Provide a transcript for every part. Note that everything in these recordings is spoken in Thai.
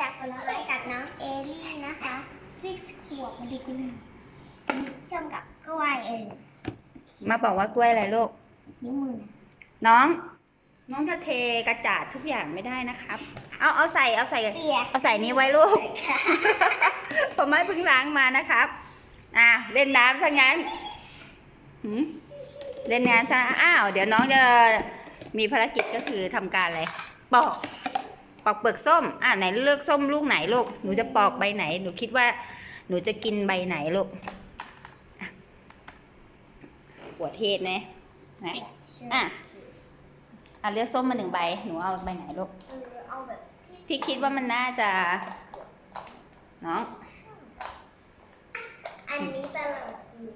จากผลไม้กับน้องเอลี่นะคะซิกขวบมาดีกันเลยนี่ส้มกับกล้วยเองมาบอกว่ากล้วยอะไรลูกนิ้วมือนะน้อง น้องจะเทกระจาดทุกอย่างไม่ได้นะครับ เอาเอาใส่เอาใส่เปียกเอาใส่นี้ไว้ลูกค่ะผมไม่เพิ่งล้างมานะครับอะเล่นน้ำซะงั้นหืมเล่นน้ำซะอ้าว เดี๋ยวน้องจะมีภารกิจก็คือทำการอะไรปอก ปอกเปลือกส้ม อะไหนเลือกส้มลูกไหนลูก หนูจะปอกใบไหน หนูคิดว่า หนูจะกินใบไหนลูกอะหัวเทศนะนะอะอะเลือกส้มมาหนึ่งใบ หนูเอาใบไหนลูก เออเอาแบบที่คิดว่ามันน่าจะน้อง อันนี้ตลอดดี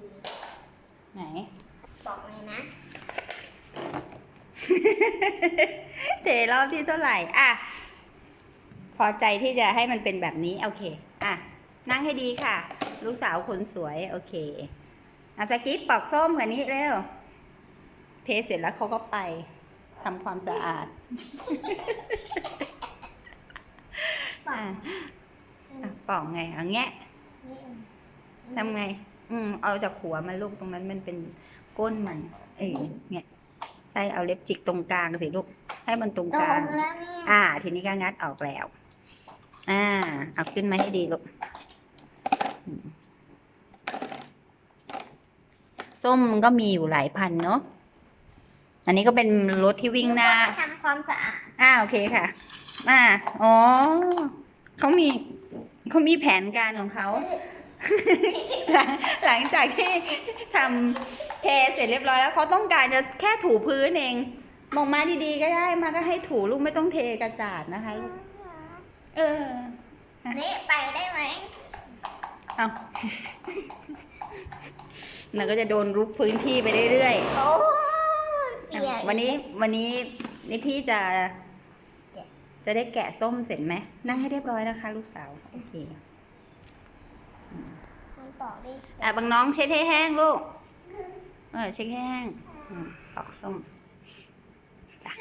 ไหน บอกเลยนะ เทรอบที่เท่าไหร่ อะพ อใจที่จะให้มันเป็นแบบนี้โอเคอะนั่งให้ดีค่ะ ลูกสาวคนสวยโอเคอาสกิปปอกส้มกันนี้เร็ว เทเสร็จแล้วเขาก็ไปทำความสะอาดอะอะปอกไงเอาแงะนี่เองทำไง อืมเอาจากหัวมันลูกตรงนั้นมันเป็นก้นมัน เอ้ยเนี่ยใช่เอาเล็บจิกตรงกลางสิลูก ให้มันตรงโตกลางแล้วเนี่ยอ่า ทีนี้ก็งัดออกแล้ว อ่า เอาขึ้นมาให้ดีลูกอืมส้มมันก็มีอยู่หลายพันเนาะ อันนี้ก็เป็นรถที่วิ่งหน้าทำความสะอาด อ่าโอเคค่ะ อ่า อ๋อ เขามีเขามีแผนการของเขา หลังหลังจากที่ทำเทเสร็จเรียบร้อยแล้วเขาต้องการจะแค่ถูพื้นเอง มองมาดีๆก็ได้ มาก็ให้ถูลูกไม่ต้องเทกระจาดนะคะลูก เออนี่ไปได้ไหมเอามันก็จะโดนรุกพื้นที่ไปเรื่อยโอ้ๆเปียกวันนี้วันนี้นี่พี่จะแกะจะได้แกะส้มเสร็จไหม นั่งให้เรียบร้อยนะคะ ลูกสาว โอเคมันปอกได้อะบางน้องเช็ดให้แห้งลูก เออเช็ดให้แห้งอืมปอกส้มจ้ะ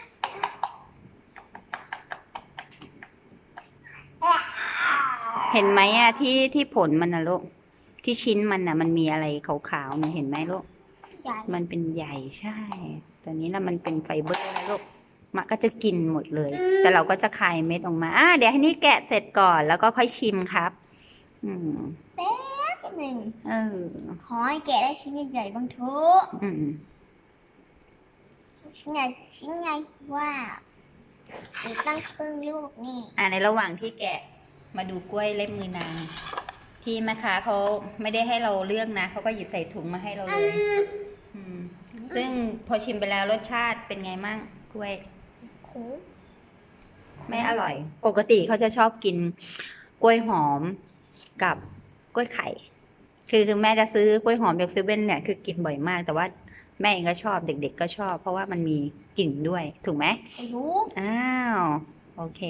เห็นไหมอะที่ที่ผลมันนะลูกที่ชิ้นมันน่ะมันมีอะไรขาวๆเนี่ยเห็นไหมลูกใหญ่มันเป็นใหญ่ใช่ตอนนี้นะมันเป็นไฟเบอร์นะลูกมะก็จะกินหมดเลย แต่เราก็จะคายเม็ดออกมาอะเดี๋ยวให้นี่แกะเสร็จก่อนแล้วก็ค่อยชิมครับ อืมแป๊บหนึ่งเออขอให้แกะได้ชิ้นใหญ่ๆบ้างเถอะอืมชิ้นใหญ่ชิ้นใหญ่ว้าวอีกตั้งครึ่งลูกนี่ อ่าในระหว่างที่แกะ มาดูกล้วยเล่มมือนาง ที่แม่ค้าเขาไม่ได้ให้เราเลือกนะเขาก็หยิบใส่ถุงมาให้เราเลยอืมซึ่งพอชิมไปแล้วรสชาติเป็นไงมั่งกล้วย คุ้มไม่อร่อย ปกติเขาจะชอบกินกล้วยหอมกับกล้วยไข่ คือคือแม่จะซื้อกล้วยหอมจากซื้อเว่นเนี่ยคือกินบ่อยมาก แต่ว่าแม่เองก็ชอบเด็ก ๆ ก็ชอบ เพราะว่ามันมีกลิ่นด้วย ถูกไหมไม่รู้อ้าว โอเค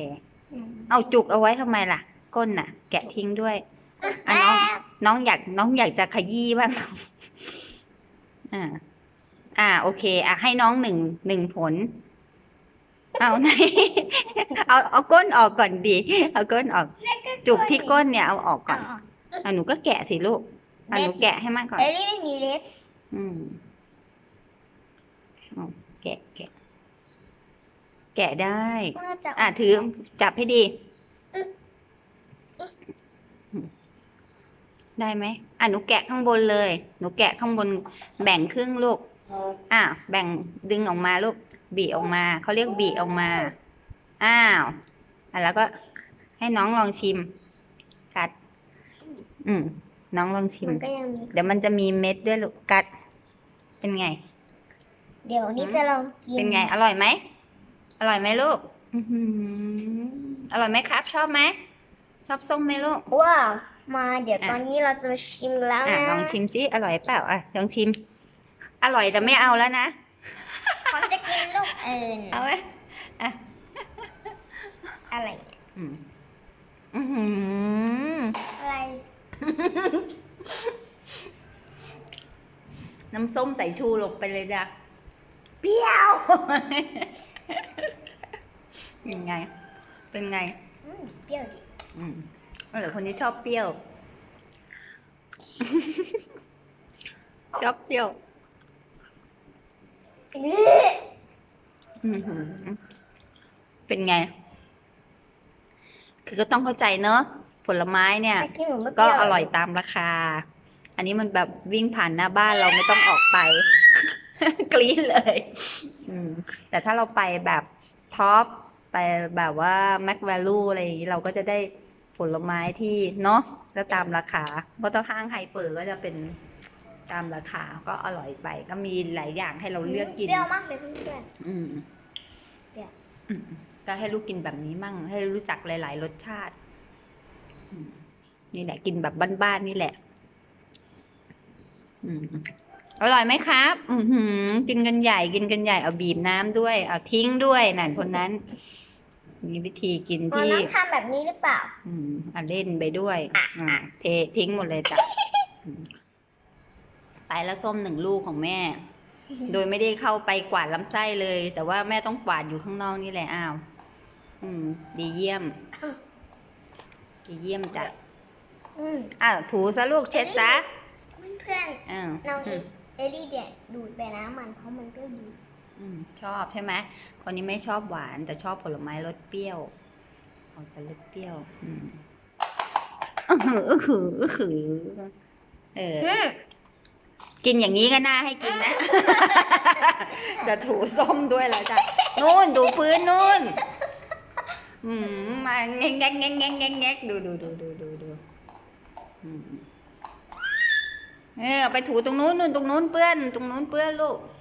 เอาจุกเอาไว้ทำไมล่ะ ก้นน่ะ แกะทิ้งด้วยอะน้องน้องอยากน้องอยากจะขยี้บ้างอ่า อ่า โอเค อะให้น้องหนึ่งหนึ่งผล เอาไหนเอาเอาก้นออกก่อนดี เอาก้นออก จุกที่ก้นเนี่ยเอาออกก่อนอะหนูก็แกะสิลูกอะหนูแกะให้มากก่อนเอลี่ไม่มีเล็บ อืมเอาแกะแกะ แกะได้ว่าจะอะถือจับให้ดี ได้ไหมอะหนูแกะข้างบนเลย หนูแกะข้างบน แบ่งครึ่งลูก อะแบ่งดึงออกมาลูก บีออกมา เขาเรียกบีออกมา อ้าวอะแล้วก็ให้น้องลองชิม กัด อืม น้องลองชิม มันก็ยังมี เดี๋ยวมันจะมีเม็ดด้วยลูก กัด เป็นไง เดี๋ยวนี้จะลองกินเป็นไง อร่อยไหม อร่อยไหมลูก อื้อหืออร่อยไหมครับ ชอบไหม ชอบส้มไหมลูก ว้าวมาเดี๋ยวอะ ตอนนี้เราจะมาชิมแล้วอะนะลองชิมสิอร่อยเปล่าอะลองชิม อร่อยแต่ไม่เอาแล้วนะผมจะกินลูกเอิญเอาไหมอะไรอืมอื้อหืออะไรน้ำส้มใส่ชูลงไปเลยจ้ะเปรี้ยวเป็นไง เป็นไง อืมเปรี้ยวดิ อืมเหลือคนที่ชอบเปรี้ยว ชอบเปรี้ยวอื้ออื้อหือเป็นไง คือก็ต้องเข้าใจเนอะผลไม้เนี่ยจะกินเหมือนเมื่อก็กี้อร่อยตามราคา อันนี้มันแบบวิ่งผ่านหน้าบ้านเราไม่ต้องออกไป กรี๊ดเลยอืมแต่ถ้าเราไปแบบท็อป ไปแบบว่าแม็ก v วลูอะไรอย่างนี้เราก็จะได้ผลไม้ที่เนาะก็ตามราคาเพราะถ้าห้างไฮเปอร์ก็จะเป็นตามราคาก็อร่อยไป ก็มีหลายอย่างให้เราเลือกกินเปรี้ยวมากเลยเพื่อนอืมเปรี้ยวอืมก็ให้ลูกกินแบบนี้มั่ง ให้รู้จักหลาย ๆ รสชาติอืมนี่แหละกินแบบบ้านๆนี่แหละอืมอร่อยไหมครับอือหือกินกันใหญ่กินกันใหญ่เอาบีบน้ำด้วย เอาทิ้งด้วยนั่นคนนั้น มีวิธีกินๆเราที่ต้องทำแบบนี้หรือเปล่า อืมอะเล่นไปด้วย อ่าเททิ้งหมดเลยจ้ะอืมไปแล้วส้มหนึ่งลูกของแม่ โดยไม่ได้เข้าไปกวาดลำไส้เลย แต่ว่าแม่ต้องกวาดอยู่ข้างนอกนี่แหละอ้าว อืม ดีเยี่ยม ดีเยี่ยมจ้ะอืมอ้าวถูซะลูกเช็ดซะเพื่อนอ้าวๆน้องอืมเอลี่เดียดูดไปน้ำมันเพราะมันก็ดีอืม ชอบใช่ไหมคนนี้ไม่ชอบหวาน แต่ชอบผลไม้รสเปรี้ยวออกแต่รสเปรี้ยว อืมอื้อหืออื้อหืออื้อหือเอออืมกินอย่างนี้ก็น่าให้กินนะ จะถูส้มด้วยแล้วจ้ะนู่นดูพื้นนู่น อืมมาแงกแงกแงกแงกแงกแงกดูดูดูดูดูดูอืมเออเอาไปถูตรงนู้นนู่นตรงนู้นเปื้อน ตรงนู้นเปื้อนลูกอืม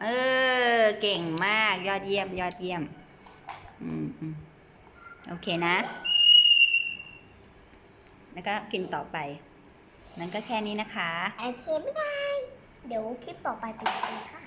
เออ เก่งมาก ยอดเยี่ยม ยอดเยี่ยมอืมอืมโอเคนะ แล้วก็กินต่อไป นั้นก็แค่นี้นะคะ โอเค บ๊ายบาย เดี๋ยวคลิปต่อไปเป็นยังไงค่ะ